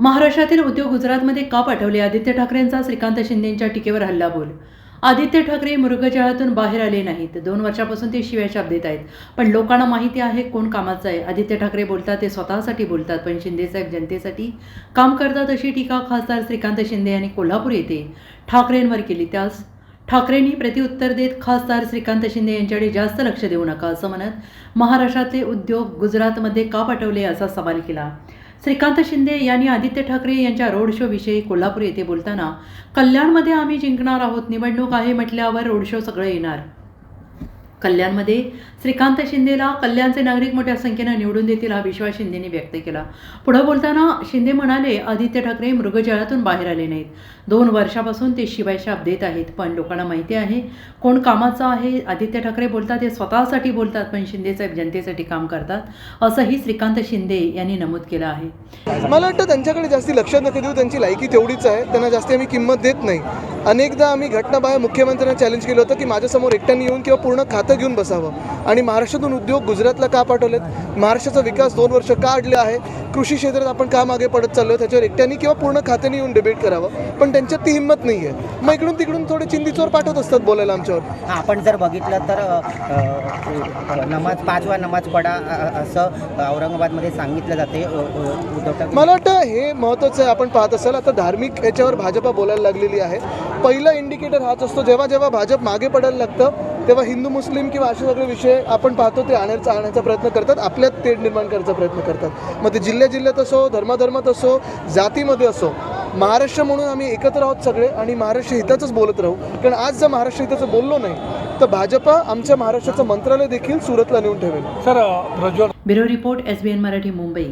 महाराष्ट्रातील उद्योग गुजरातमध्ये का पाठवले आदित्य ठाकरेंचा श्रीकांत शिंदेंच्या टीकेवर हल्लाबोल. आदित्य ठाकरे मृगजळातून बाहेर आले नाहीत. दोन वर्षापासून ते शिव्या शाप देत आहेत. पण लोकांना माहिती आहे कोण कामाचं आहे. आदित्य ठाकरे बोलतात ते स्वतःसाठी बोलतात पण शिंदेसाहेब जनतेसाठी काम करतात अशी टीका खासदार श्रीकांत शिंदे यांनी कोल्हापूर येथे ठाकरेंवर केली. त्यास ठाकरेंनी प्रतिउत्तर देत खासदार श्रीकांत शिंदे यांच्याकडे जास्त लक्ष देऊ नका असं म्हणत महाराष्ट्रातले उद्योग गुजरातमध्ये का पाठवले असा सवाल केला. श्रीकांत शिंदे यांनी आदित्य ठाकरे यांच्या रोड शो विषयी कोल्हापूर येथे बोलताना कल्याणमध्ये आम्ही जिंकणार आहोत निवडणूक आहे म्हटल्यावर रोड शो सगळं येणार. कल्याणमध्ये. श्रीकांत शिंदेला कल्याणचे नागरिक मोठ्या संख्येनं निवडून देतील हा विश्वास शिंदेने व्यक्त केला. पुढं बोलताना शिंदे म्हणाले आदित्य ठाकरे मृगजळातून बाहेर आले नाहीत. दोन वर्षापासून ते शिवायशाप देत आहेत पण लोकांना माहिती आहे कोण कामाचं आहे आदित्य ठाकरे बोलतात ते स्वतःसाठी बोलतात पण शिंदेसाहेब जनतेसाठी काम करतात असंही श्रीकांत शिंदे यांनी नमूद केलं आहे. मला वाटतं त्यांच्याकडे जास्ती लक्ष नका देऊ त्यांची लायकी तेवढीच आहे त्यांना जास्ती आम्ही किंमत देत नाही. अनेकदा आम्ही घटनाबाह्य मुख्यमंत्र्यांना चॅलेंज केलं होतं की माझ्यासमोर एकट्याने येऊन किंवा पूर्ण खातं घेऊन बसावं. आणि महाराष्ट्रातून उद्योग गुजरातला का पाठवलेत? महाराष्ट्राचा विकास दोन वर्ष का अडले आहे? कृषी क्षेत्रात आपण का मागे पडत चाललो त्याच्यावर एकट्याने किंवा पूर्ण खात्याने येऊन डिबेट करावं. पण त्यांच्यात ती हिंमत नाही आहे मग इकडून तिकडून थोडे चिंदीचोर पाठवत असतात बोलायला आमच्यावर. आपण जर बघितलं तर नमाज पाचवा नमाज पडा असं औरंगाबादमध्ये सांगितलं जाते. मला वाटतं हे महत्त्वाचं आहे. आपण पाहत असाल आता धार्मिक याच्यावर भाजपा बोलायला लागलेली आहे. पहिला इंडिकेटर हाच असतो जेव्हा जेव्हा भाजप मागे पडायला लागतं तेव्हा हिंदू मुस्लिम किंवा असे सगळे विषय आपण पाहतो ते आणण्याचा आणण्याचा प्रयत्न करतात आपल्यात तेढ निर्माण करायचा प्रयत्न करतात. मग ते जिल्ह्या जिल्ह्यात असो धर्माधर्मात असो जातीमध्ये असो महाराष्ट्र म्हणून आम्ही एकत्र आहोत सगळे आणि महाराष्ट्र हिताचंच बोलत राहू. कारण आज जर महाराष्ट्र हिताचं बोललो नाही तर भाजपा आमच्या महाराष्ट्राचं मंत्रालय देखील सुरतला नेऊन ठेवेल. Sir bureau report S B N Marathi Mumbai.